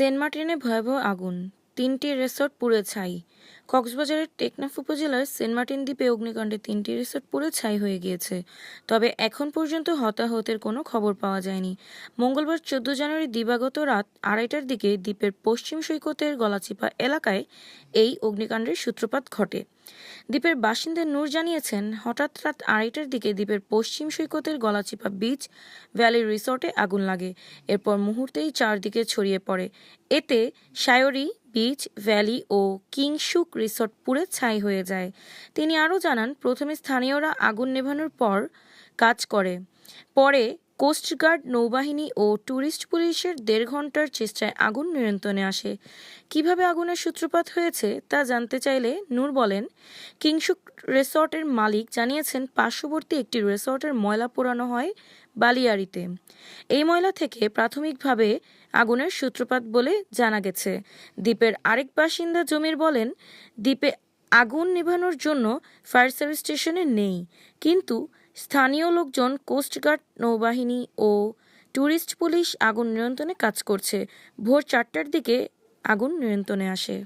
Saint মার্টিনে ভয়াবহ আগুন। তিনটি রিসোর্ট পুড়ে ছাই। কক্সবাজারের টেকনাফ উপজেলার সেন্ট মার্টিন দ্বীপে অগ্নিকাণ্ডে তিনটি রিসোর্ট পুড়ে ছাই হয়ে গিয়েছে। তবে এখন পর্যন্ত হতাহতের কোনো খবর পাওয়া যায়নি। মঙ্গলবার চোদ্দ জানুয়ারি দিবাগত রাত আড়াইটার দিকে দ্বীপের পশ্চিম সৈকতের গলাচিপা এলাকায় এই অগ্নিকাণ্ডের সূত্রপাত ঘটে। দ্বীপের বাসিন্দা নূর জানিয়েছেন, হঠাৎ রাত আড়াইটার দিকে দ্বীপের পশ্চিম সৈকতের গলাচিপা বিচ ভ্যালি রিসোর্টে আগুন লাগে। এরপর মুহূর্তেই চারদিকে ছড়িয়ে পড়ে। এতে সায়রি বিচ, ভ্যালি ও কিংশুক রিসোর্ট পুড়ে ছাই হয়ে যায়। তিনি আরও জানান, প্রথমে স্থানীয়রা আগুন নেভানোর পর কাজ করে, পরে কোস্টগার্ড নৌবাহিনী ও ট্যুরিস্ট পুলিশের দেড় ঘণ্টার চেষ্টায় আগুন নিয়ন্ত্রণে আসে। কীভাবে আগুনের সূত্রপাত হয়েছে তা জানতে চাইলে নূর বলেন কিংশুক রেসর্টের মালিক জানিয়েছেন, পার্শ্ববর্তী একটি রেসর্টের ময়লা পোড়ানো হয় বালিয়াড়িতে। এই ময়লা থেকে প্রাথমিকভাবে আগুনের সূত্রপাত বলে জানা গেছে। দ্বীপের আরেক বাসিন্দা জমির বলেন, দ্বীপে আগুন নেভানোর জন্য ফায়ার সার্ভিস স্টেশনে নেই, কিন্তু স্থানীয় লোকজন কোস্টগার্ড নৌবাহিনী ও ট্যুরিস্ট পুলিশ আগুন নিয়ন্ত্রণে কাজ করছে। ভোর চারটার দিকে আগুন নিয়ন্ত্রণে আসে।